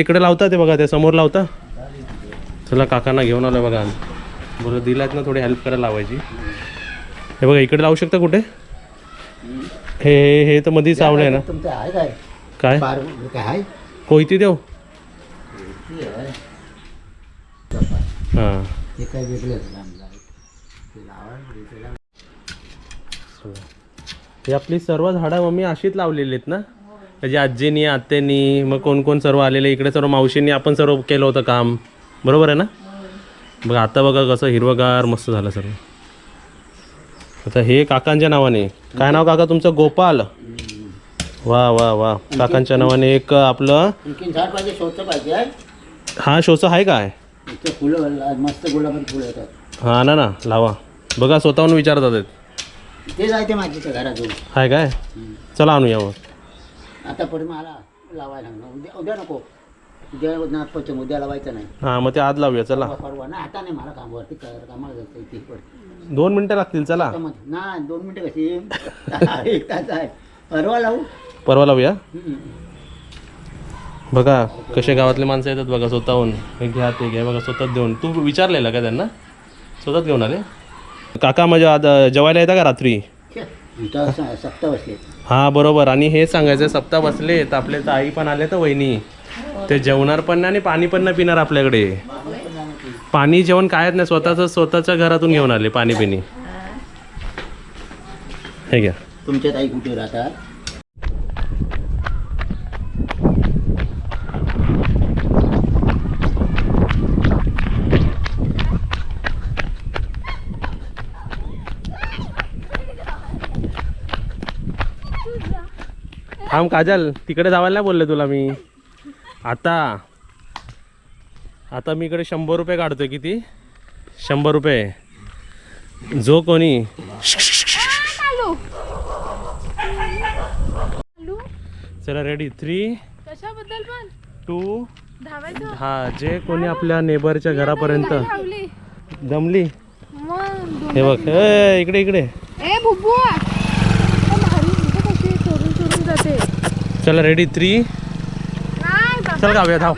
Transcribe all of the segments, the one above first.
इकडे लावता ते बघा ते समोर लावता. चला काकांना घेऊन आलो बघा बरं दिलात ना थोडी हेल्प करायला लावायची. हे बघा इकडे लावू शकता कुठे? हे हे तर मध्ये सावलं आहे ना. काय? काय? कोयती. हां. लावा. हे आपली सर्व झाडं मम्मी अशीच लावलेली आहेत ना? त्याची आजीनी आत्यानी मग कोण कोण सर्व आलेले? इकडे सर्व मावशींनी आपण सर्व केलं होतं काम. बरोबर आहे ना? बघा आता बघा कसं हिरवगार मस्त झालं सर्व आता हे काकांच्या नावाने. काय नाव काका तुमचं? गोपाल. वा वा वा. काकांच्या नावाने एक आपलं आणखीन झाड पाहिजे आहे. हा? शोचं आहे काय? इथे फुलं मस्त गुलाबाची फुलं येतात. हा ना ना. लावा. बघा स्वतःहून विचारतात आहेत. ते जायते माझ्या त्या घराजवळ. आहे काय? चला आणूया मग. आता पण मला लावायला लागणार. उद्या उद्या नको. उद्या ना पचम उद्या लावायचं नाही. हां मग ते आज लावूया चला. परवा- ना आता नाही मला कामावरती काय कामाला जायचं इथे पण दोन मिनटं लागतील चला. नाही दोन मिनटं कशी? एक तास आहे. परवा लावू? परवा लावूया? हम्म. बघा कसे गावातले माणसं येतात बघा स्वतःहून. हे घ्या ते घ्या बघा स्वतःच देऊन. तू विचारलेलं का त्यांना? स्वतःच घेऊन आले? काका माझ्या आता जेवायला येता का रात्री? छे, सप्ता बसले हां बरोबर. आणि हे सांगायचं सप्ताह बसले तर आपले तर आई पण आले तर वहिनी. ते जेवणार पण नाही आणि पाणी पण नाही पिणार आपल्याकडे. पाणी जेवण कायच नाही. स्वतःच स्वतःच्या घरातून घेऊन आले पाणी पिणी. हे घ्या. तुमच्यात आई कुठे राहतात? थांब काजल तिकडे जावायला नाही बोलले तुला मी. आता. आता मी इकडे शंभर रुपये काढतोय किती? शंभर रुपये. जो कोणी. चला रेडी थ्री टू हा जे कोणी आपल्या नेबरच्या घरापर्यंत मग हे बघ इकडे इकडे ए बुब्बू भारी तुझं कशी चोरून चोरून जाते चला रेडी थ्री चल गाऊया, धाव.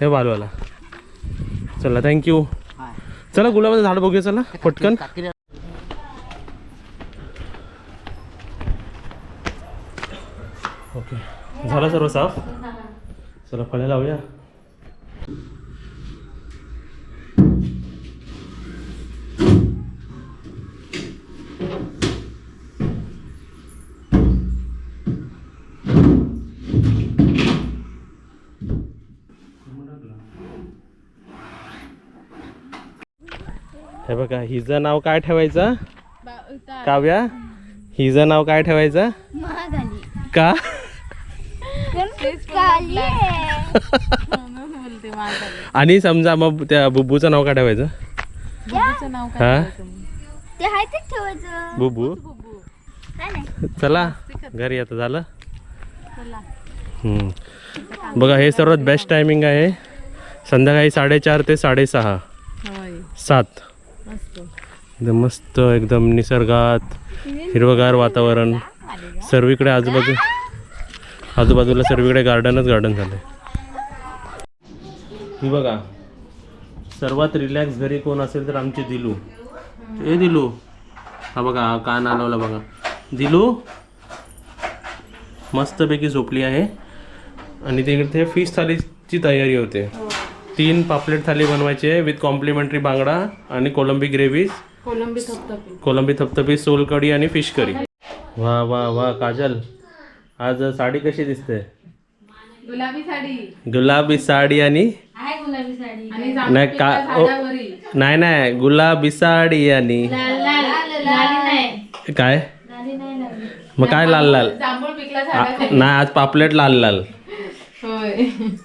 हे बालवाला. चला थँक्यू. चला गुलाबाचं झाड बघूया चला पटकन काकीला ओके झालं सर्व साफ? चला फळे लावूया. हे बघा हिचं नाव काय ठेवायचं? काव्या? हिचं नाव काय ठेवायचं? का तेच पण म्हणून बोलते महागाली. आणि समजा मग त्या बुब्बूचं नाव काय ठेवायचं? बुब्बूचं नाव काय हा? ठेवायचं मग? ते आहे तेच ठेवायचं. बुब्बू? बुब्बू. काय नाही. चला घरी आता झालं. चला. हम्म. बघा हे सर्वात बेस्ट टायमिंग आहे. संध्याकाळी साडेचार ते साडेसहा. होय. सात. मस्त. एकदम मस्त एकदम निसर्गात हिरवगार वातावरण. सर्वीकडे आजूबाजू आजूबाजूला सर्वीकडे गार्डनच गार्डन झालं ही बघा सर्वात रिलॅक्स घरी कोण असेल तर आमची दिलू. ए दिलू हा बघा हा कान आलवला बघा. दिलू मस्तपैकी झोपली आहे. आणि तिकडे फिश थालीची तयारी होते. तीन पापलेट थाली बनवायची आहे विथ कॉम्प्लिमेंटरी बांगडा आणि कोलंबी ग्रेव्हीज. कोलंबी थपथपी. कोलंबी थपथपी सोल कढी आणि फिश करी. वा वा वा काजल. आज साडी कशी दिसते? गुलाबी साडी. गुलाबी साडी आणि? नाही का ओ, नाही नाही गुलाबी साडी आणि काय? मग काय लाल लाल? जांभूळ पिकला आ, नाही आज पापलेट लाल लाल. होय.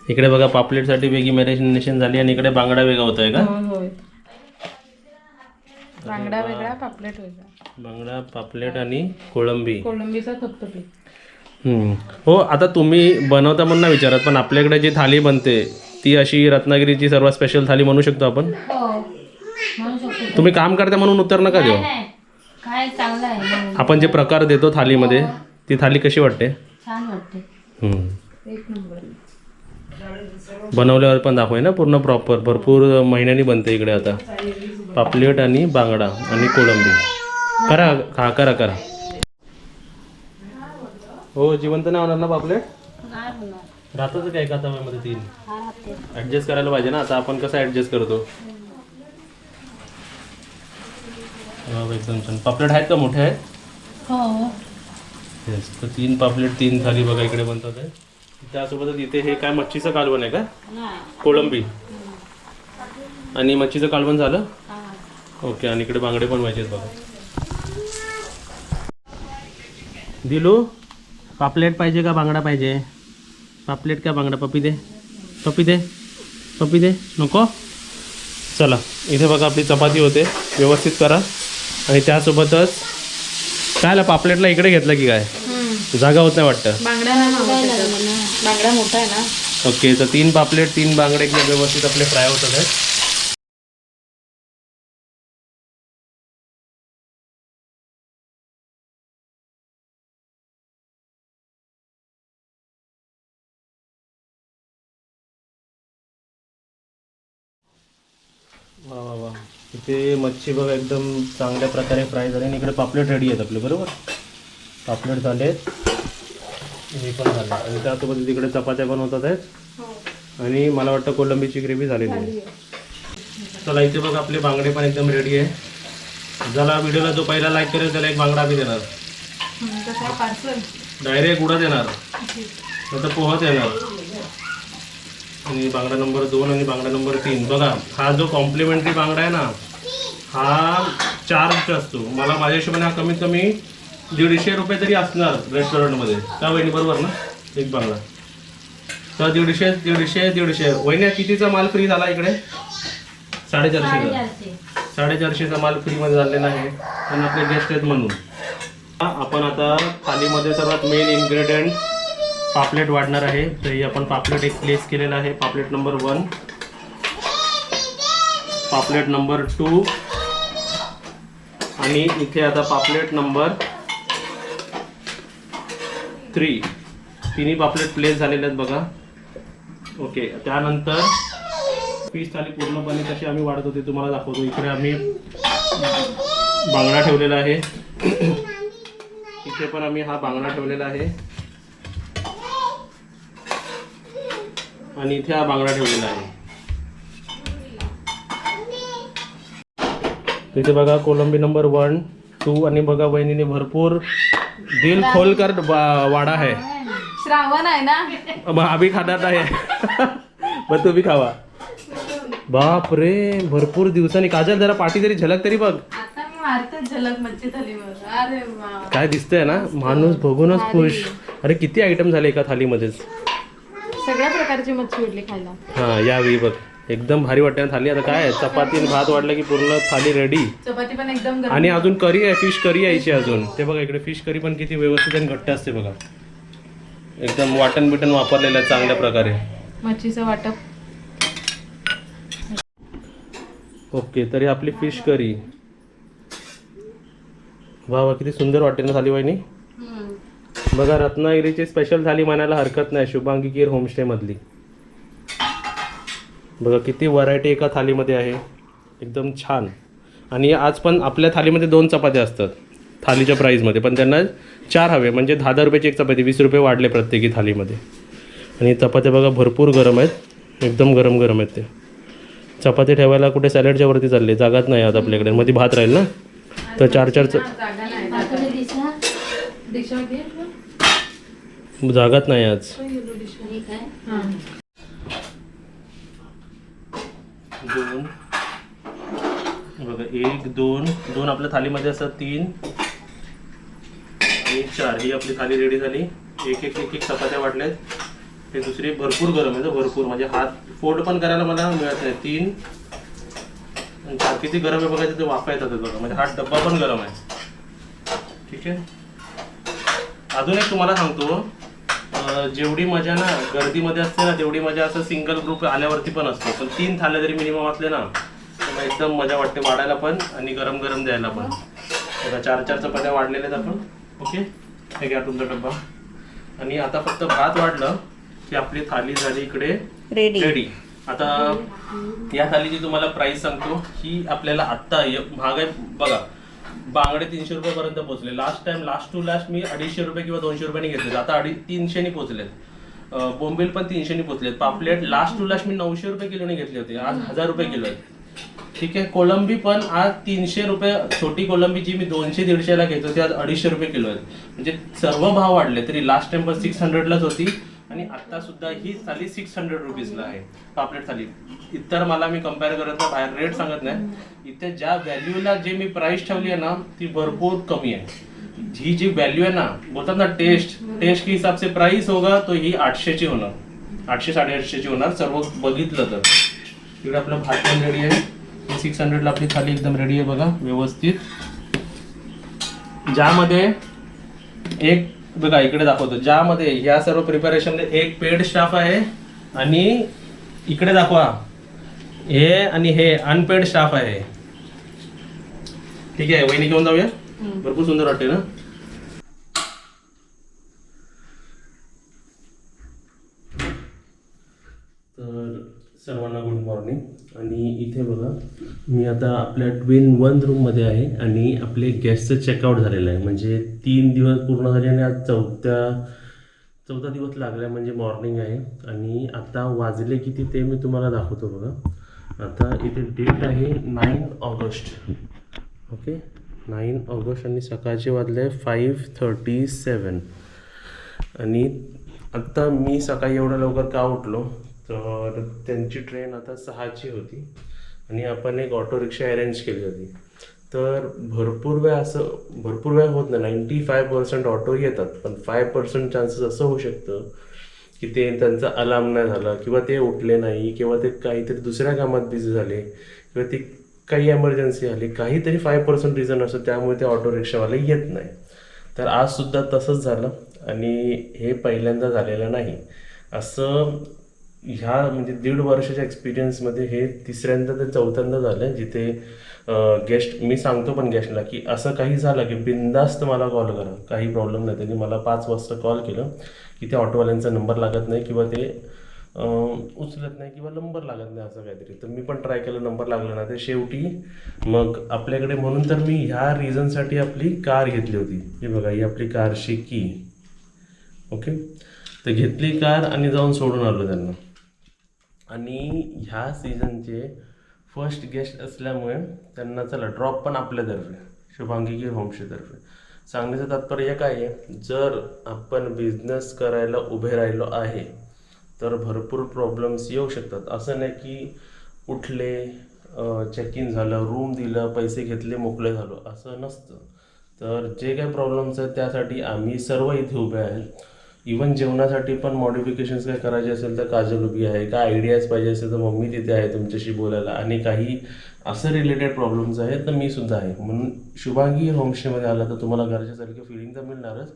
इकडे बघा पापलेटसाठी वेगळी मॅरिनेशन झाली आणि इकडे बांगडा वेगळा होतोय का? होय बांगडा वेगळा पापलेट वेगळा. बांगडा पापलेट आणि कोळंबी. कोलंबीचा थपथपी. हो आता तुम्ही बनवता म्हणून विचारत पण आपल्याकडे जी थाली बनते ती अशी रत्नागिरीची सर्वात स्पेशल थाली म्हणू शकतो आपण? हो तुम्ही काम करता म्हणून उत्तर नका देऊ. नाही काय चांगलं आहे म्हणून. आपण जे प्रकार देतो थालीमध्ये ती थाली कशी वाटते? छान बनवल्यावर पण दाखवय ना पूर्ण प्रॉपर भरपूर महिन्यांनी बनते इकडे आता. पापलेट आणि बांगडा आणि कोळंबी. करा हा करा करा. हो जिवंत नाही होणार ना पापलेट नाही होणार. राहतच काय एका तव्यामध्ये तीन? हा राहते. ऍडजस्ट करायला पाहिजे ना आता आपण कसं ऍडजस्ट करतो? एकदम छान. पापलेट आहेत का मोठे? आहेत हो. येस तर तीन पापलेट तीन थाली बघा इकडे बनतात आहे त्यासोबतच इथे हे काय मच्छीचं कालवण आहे का? नाही. कोळंबी. आणि मच्छीचं कालवण झालं? हा. ओके आणि इकडे बांगडे पण पाहिजेत बघा. दिलू? पापलेट पाहिजे का बांगडा पाहिजे? पापलेट का बांगडा? पपी दे. पपी दे. पपी दे. नको? चला. इथे बघा आपली चपाती होते. व्यवस्थित करा. आणि त्यासोबतच काय आलं पापलेटला इकडे घेतलं की काय? जागा होत नाही वाटतं. बांगडा मोठा आहे ना. ओके तर तीन पापलेट तीन बांगडे एकदम व्यवस्थित आपले फ्राय होतात इथे मच्छी बघा एकदम चांगल्या प्रकारे फ्राय झाली. आणि इकडे पापलेट रेडी आहेत आपले बरोबर? पापलेट झालेत हे पण झालं. आणि त्यासोबत तिकडे चपात्या पण होतात आहेत. आणि मला वाटतं कोलंबीची ग्रेव्ही झालेली आहे. चला इथे बघा आपले बांगडे पण एकदम रेडी आहे. ज्याला व्हिडिओला जो पहिला लाईक करेल त्याला एक बांगडा बी देणार. डायरेक्ट उडत येणार नंतर पोहत येणार. आणि बांगडा नंबर दोन आणि बांगडा नंबर तीन. बघा हा जो कॉम्प्लिमेंटरी बांगडा आहे ना हा चार रुपये असतो. मला माझ्या हिशोबाने हा कमीत कमी दीडशे रुपये तरी असणार रेस्टॉरंटमध्ये. का वहिनी बरोबर ना? एक बंगला. तर दीडशे दीडशे दीडशे. वहिन्या कितीचा माल फ्री झाला इकडे? साडेचारशेचा. साडेचारशेचा माल फ्रीमध्ये झालेला आहे. पण आपले गेस्ट आहेत म्हणून. आपण आता थालीमध्ये सर्वात मेन इन्ग्रेडियंट पापलेट वाढणार आहे. तर हे आपण पापलेट एक प्लेस केलेला आहे. पापलेट नंबर वन पापलेट नंबर टू आणि इथे आता पापलेट नंबर थ्री. तिन्ही पापलेट प्लेस झालेले आहेत बघा. ओके त्यानंतर पीस थाली पूर्णपणे कशी आम्ही वाढत होते तुम्हाला दाखवतो. इकडे आम्ही बांगडा ठेवलेला आहे. इथे पण आम्ही हा बांगडा ठेवलेला आहे. आणि इथे हा बांगडा ठेवलेला आहे. इथे बघा कोलंबी नंबर वन टू आणि बघा वहिनीने भरपूर दिल खोलकर वाडा आहे. श्रावण आहे ना? आम्ही खाणार नाही. मग तुम्ही खावा. बाप रे भरपूर दिवसांनी. काजल जरा पाठी तरी झलक तरी बघ. काय दिसतंय ना? माणूस बघूनच खुश. अरे किती आयटम झाले एका थालीमध्येच? सगळ्या प्रकारची मच्छी भेटली खायला. हा यावेळी बघ. एकदम भारी वाटते थाली. आता काय चपाती आणि भात वाढला की पूर्ण थाली रेडी चपाती पण एकदम गरम. आणि अजून करी आहे फिश करी यायची अजून. ते बघा इकडे फिश करी पण किती व्यवस्थित आणि घट्ट असते बघा. एकदम वाटण बिटन वापरलेलं आहे चांगल्या प्रकारे. मच्छीचं वाटप. ओके तरी आपली फिश करी. वा वा किती सुंदर वाटते ना थाली वहिनी. बघा रत्नागिरीची स्पेशल थाली म्हणायला हरकत नाही. शुभांगी कीर होमस्टे मधली. बघा किती व्हरायटी एका थालीमध्ये आहे. एकदम छान. आणि आज पण आपल्या थालीमध्ये दोन चपात्या असतात थालीच्या प्राईजमध्ये पण त्यांना चार हवे म्हणजे दहा दहा रुपयाची एक चपाती वीस रुपये वाढले प्रत्येकी थालीमध्ये. आणि चपात्या बघा भरपूर गरम आहेत एकदम गरम गरम आहेत ते. चपाती ठेवायला कुठे सॅलडच्या वरती चालले जागाच नाही आता आपल्याकडे. मध्ये भात राहील ना? तर चार चार जागाच नाही आज हे काय हा. दोन. बघा एक दोन. दोन आपल्या थालीमध्ये असतात तीन. आणि चार. ही आपली थाली रेडी झाली. एक एक एक एक चपात्या वाटल्यात. हे दुसरी भरपूर गरम आहे भरपूर. म्हणजे हात फोल्ड पण करायला मला मिळत नाही. तीन. आणि चार किती गरम आहे बघायचं ते वाफा येतात बघा. म्हणजे हा डब्बा पण गरम आहे. ठीक आहे? अजून एक तुम्हाला सांगतो. जेवढी मजा ना गर्दीमध्ये असते ना तेवढी मजा असं सिंगल ग्रुप आल्यावरती पण असतो. पण तीन थाल्या जरी मिनिमम असले ना तर एकदम मजा वाटते वाढायला पण आणि गरम गरम द्यायला पण. बघा चार चार चपात्या वाढलेल्या आहेत आपण. ओके? हे घ्या तुमचा डब्बा. आणि आता फक्त भात वाढलं की आपली थाली झाली इकडे रेडी आता या थालीची तुम्हाला प्राइस सांगतो. ही आपल्याला आत्ता य- महाग आहे. बघा बांगडे तीनशे रुपयापर्यंत पोहोचले. Last time last to last मी अडीचशे रुपये किंवा दोनशे रुपयांनी घेतले आता अडी तीनशेनी पोहोचलेत. अं, बोंबील पण तीनशेनी पोहोचलेत. पापलेट लास्ट टू लास्ट मी नऊशे रुपये किलोने घेतले होते. आज हजार रुपये किलो आहे ठीक आहे? कोलंबी पण आज तीनशे रुपये छोटी कोलंबी जी मी दोनशे दीडशेला घेत होती आज अडीचशे रुपये किलो आहेत. म्हणजे सर्व भाव वाढले तरी लास्ट टाइम पण सिक्स हंड्रेडलाच होती. आणि आता सुद्धा ही थाली सिक्स हंड्रेड रुपीजला आहे. पापलेट थाली इतर मला मी कंपेअर करत नाही बाहेर रेट सांगत नाही. इथे ज्या व्हॅल्यूला जे मी प्राईस ठेवली आहे ना ती भरपूर कमी आहे. ही जी व्हॅल्यू आहे ना बोलतात ना टेस्ट टेस्ट के हिसाब से प्राइस होगा तो ही आठशेची होणार. आठशे साडेआठशेची होणार. सर्व बघितलं तर. इकडे आपलं भात पण रेडी आहे. सिक्स हंड्रेडला आपली थाली एकदम रेडी आहे बघा व्यवस्थित. ज्यामध्ये एक बघा इकडे दाखवतो. ज्यामध्ये ह्या सर्व प्रिपरेशन एक पेड स्टाफ आहे आणि इकडे दाखवा. हे आणि हे अनपेड स्टाफ आहे. ठीक आहे वहिनी घेऊन जाऊया. भरपूर सुंदर वाटते ना तर सर्वांना गुड मॉर्निंग आणि इथे बघा मी आता आपल्या ट्विन वन रूममध्ये आहे आणि आपले गेस्टचं चेकआउट झालेलं आहे. म्हणजे तीन दिवस पूर्ण झाले आणि आज चौथ्या चौथा दिवस लागला म्हणजे मॉर्निंग आहे. आणि आता वाजले किती ते मी तुम्हाला दाखवतो बघा. आता इथे डेट आहे nine August. Okay? Nine August आणि सकाळचे वाजले फाईव्ह थर्टी सेवन आणि आत्ता मी सकाळी एवढं लवकर का उठलो? तर त्यांची ट्रेन आता सहाची होती. आणि आपण एक ऑटो रिक्षा अरेंज केली होती. तर भरपूर वेळ असं भरपूर वेळ होत नाही. नाईंटी फाय पर्सेंट ऑटो येतात. पण फाय पर्सेंट चान्सेस असं होऊ शकतं की ते त्यांचा अलार्म नाही झाला किंवा ते उठले नाही किंवा ते काहीतरी दुसऱ्या कामात बिझी झाले किंवा ती काही एमर्जन्सी आली. काहीतरी फाय पर्सेंट रिझन असतं. त्यामुळे ते ऑटो रिक्षावाले येत नाही. तर आजसुद्धा तसंच झालं. आणि हे पहिल्यांदा झालेलं नाही. असं ह्या म्हणजे दीड वर्षाच्या एक्सपिरियन्समध्ये हे तिसऱ्यांदा ते चौथ्यांदा झालं जिथे गेस्ट मी सांगतो पण गेस्टला की असं काही झालं की बिंदास्त मला कॉल करा. काही प्रॉब्लेम नाही. त्यांनी मला पाच वाजता कॉल केलं की ते ऑटोवाल्यांचा नंबर लागत नाही किंवा ते उचलत नाही किंवा नंबर लागत नाही असं काहीतरी. तर मी पण ट्राय केलं नंबर लागला ना तर शेवटी मग आपल्याकडे म्हणून तर मी ह्या रिझनसाठी आपली कार घेतली होती. हे बघा ही आपली कारशी की ओके तर घेतली कार आणि जाऊन सोडून आलो त्यांना. आणि ह्या सीझनचे फर्स्ट गेस्ट असल्यामुळे त्यांना चला ड्रॉप पण आपल्यातर्फे शुभांगी गिर होमस्टेतर्फे सांगण्याचं तात्पर्य काय आहे? जर आपण बिझनेस करायला उभे राहिलो आहे तर भरपूर प्रॉब्लेम्स येऊ शकतात. असं नाही की उठले चेक इन झालं रूम दिलं पैसे घेतले मोकळे झालो असं नसतं. तर जे काही प्रॉब्लेम्स आहेत त्यासाठी आम्ही सर्व इथे उभे आहेत इवन जेवणासाठी पण मॉडिफिकेशन्स काय करायचे असेल तर काजल उभी आहे काय आयडियाज पाहिजे असेल तर मम्मी तिथे आहे तुमच्याशी बोलायला. आणि काही असं रिलेटेड प्रॉब्लेम्स आहेत तर मी सुद्धा आहे. म्हणून शुभांगी होमस्टेमध्ये आला तर तुम्हाला घरच्यासारखं फिलिंग तर मिळणारच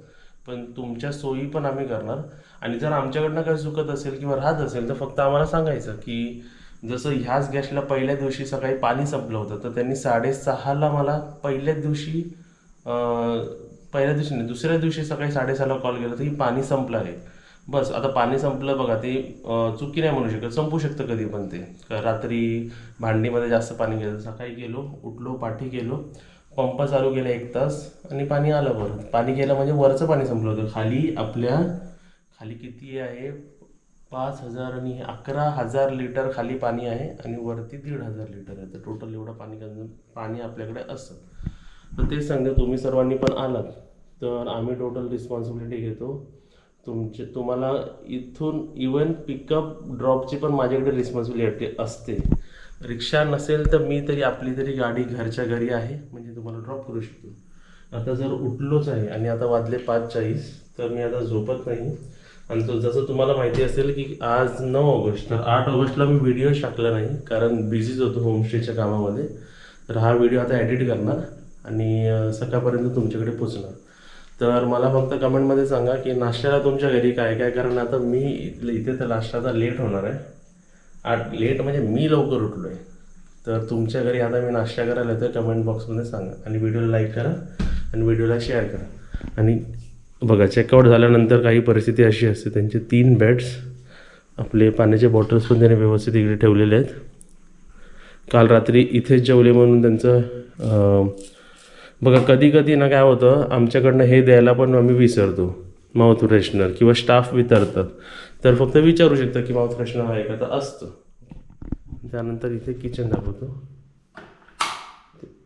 पण तुमच्या सोयी पण आम्ही करणार. आणि जर आमच्याकडनं काही चुकत असेल किंवा राहत असेल तर फक्त आम्हाला सांगायचं की जसं ह्याच गॅसला पहिल्या दिवशी सकाळी पाणी संपलं होतं तर त्यांनी साडेसहाला मला पहिल्याच दिवशी पहिल्या दिवशी नाही दुसऱ्या दिवशी सकाळी साडेसहाला कॉल केला तर की पाणी संपलं आहे. बस आता पाणी संपलं बघा ते चुकी नाही म्हणू शकत संपू शकतं कधी पण ते. रात्री भांडीमध्ये जास्त पाणी गेलं सकाळी गेलो उठलो पाठी गेलो पंप चालू केला एक तास आणि पाणी आलं बरं पाणी गेलं म्हणजे वरचं पाणी संपलं होतं. खाली आपल्या खाली किती आहे? पाच हजार आणि अकरा हजार लिटर खाली पाणी आहे आणि वरती दीड हजार लिटर आहे. तर टोटल एवढं पाणी कन्झ्युम पाणी आपल्याकडे असतं. तर तेच सांगते तुम्ही सर्वांनी पण आलात तर आम्ही टोटल रिस्पॉन्सिबिलिटी घेतो. तुमचे तुम्हाला इथून इवन पिकअप ड्रॉपची पण माझ्याकडे रिस्पॉन्सिबिलिटी असते. रिक्षा नसेल तर मी तरी आपली तरी गाडी घरच्या घरी आहे म्हणजे तुम्हाला ड्रॉप करू शकतो. आता जर उठलोच आहे आणि आता वाजले पाच चाळीस तर मी आता झोपत नाही. आणि तो जसं तुम्हाला माहिती असेल की आज नऊ ऑगस्ट तर आठ ऑगस्टला मी व्हिडिओ टाकला नाही कारण बिझीच होतो होमस्टेच्या कामामध्ये. तर हा व्हिडिओ आता एडिट करणार. आणि सकाळपर्यंत तुमच्याकडे पोचणार. तर मला फक्त कमेंटमध्ये सांगा की नाश्त्याला तुमच्या घरी काय काय? कारण आता मी इथे तर नाश्त्याचा लेट होणार आहे. आठ लेट म्हणजे मी लवकर उठलो आहे तर तुमच्या घरी आता मी नाश्ता करायला येतो कमेंट बॉक्समध्ये सांगा. आणि व्हिडिओला लाईक करा आणि व्हिडिओला शेअर करा. आणि बघा चेकआउट झाल्यानंतर काही परिस्थिती अशी असते त्यांचे तीन बेड्स आपले पाण्याचे बॉटल्स पण त्यांनी व्यवस्थित इकडे ठेवलेले आहेत. काल रात्री इथेच जेवले म्हणून त्यांचं बघा कधी कधी ना काय होतं आमच्याकडनं हे द्यायला पण आम्ही विसरतो माउथ फ्रेशनर किंवा स्टाफ वितरतात. तर फक्त विचारू शकता की माउथ फ्रेशनर आहे का? तर असतं. त्यानंतर इथे किचन दाखवतो.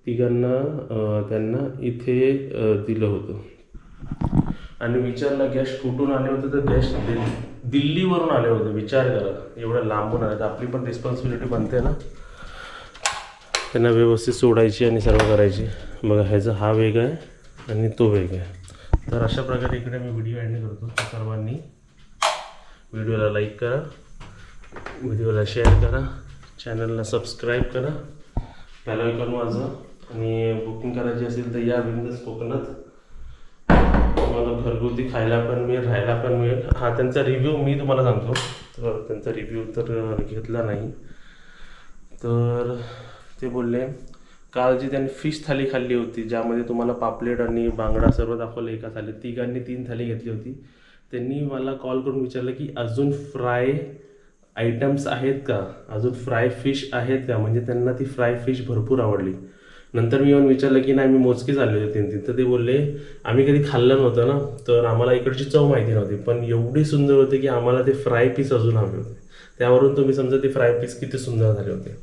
तिघांना त्यांना इथे दिलं होतं. आणि विचारलं गॅस कुठून आले होते? तर गॅस दिल्ली दिल्लीवरून आले होते. विचार करा. एवढं लांबून आले. तर आपली पण रिस्पॉन्सिबिलिटी बनते ना. त्यांना व्यवस्थित सोडायची आणि सर्व करायची. बघा ह्याचा हा वेग आहे आणि तो वेग आहे. तर अशा प्रकारे इकडे मी व्हिडिओ एंड करतो. सर्वांनी व्हिडिओला लाईक करा व्हिडिओला शेअर करा चॅनलला सबस्क्राईब करा बेलायकॉन माझं आणि बुकिंग करायची असेल तर या बिंदस कोकणात तुम्हाला घरगुती खायला पण मिळेल राहायला पण मिळेल. हा त्यांचा रिव्ह्यू मी तुम्हाला सांगतो. तर त्यांचा रिव्ह्यू तर घेतला नाही. तर ते बोलले काल जी त्यांनी फिश थाली खाल्ली होती ज्यामध्ये तुम्हाला पापलेट आणि बांगडा सर्व दाखवलं एका थालीत. तिघांनी तीन थाली घेतली होती. त्यांनी मला कॉल करून विचारलं की अजून फ्राय आयटम्स आहेत का? अजून फ्राय फिश आहेत का? म्हणजे त्यांना ती फ्राय फिश भरपूर आवडली. नंतर मी येऊन विचारलं की नाही मी मोजकीच आले होते तीन तीन तर ते बोलले आम्ही कधी खाल्लं नव्हतं ना तर आम्हाला इकडची चव माहिती नव्हती पण एवढी सुंदर होती की आम्हाला ते फ्राय पीस अजून हवे होते. त्यावरून तुम्ही समजा ते फ्राय पीस किती सुंदर झाले होते.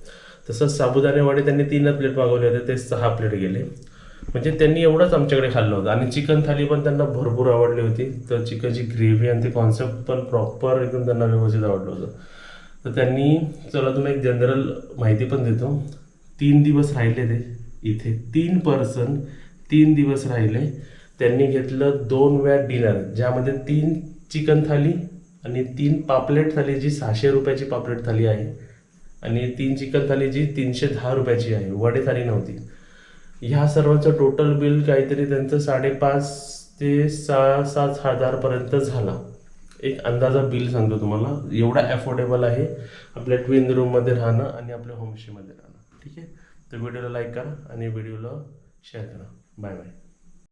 तसंच साबुदाणे वडे त्यांनी तीनच प्लेट मागवले होते ते सहा प्लेट गेले. म्हणजे त्यांनी एवढंच आमच्याकडे खाल्लं होतं. आणि चिकन थाली पण त्यांना भरपूर आवडली होती. तर चिकनची ग्रेव्ही आणि ते कॉन्सेप्ट पण प्रॉपर एकदम त्यांना व्यवस्थित आवडलं होतं. तर त्यांनी चला तुम्ही एक जनरल माहिती पण देतो. तीन दिवस राहिले ते इथे. तीन पर्सन तीन दिवस राहिले. त्यांनी घेतलं दोन वेळा डिनर ज्यामध्ये तीन चिकन थाली आणि तीन पापलेट थाली जी सहाशे रुपयाची पापलेट थाली आहे. आणि तीन चिकन थाली जी तीनशे दहा रुपयाची आहे वडे थाली नव्हती. ह्या सर्वांचं टोटल बिल काहीतरी त्यांचं साडेपाच ते सहा सात हजारपर्यंत झाला. एक अंदाजा बिल सांगतो तुम्हाला. एवढा अफोर्डेबल आहे. आपल्या ट्विन रूममध्ये राहणं आणि आपल्या होमस्टेमध्ये राहणं. ठीक आहे? तर व्हिडिओला लाईक करा आणि व्हिडिओला शेअर करा. Bye bye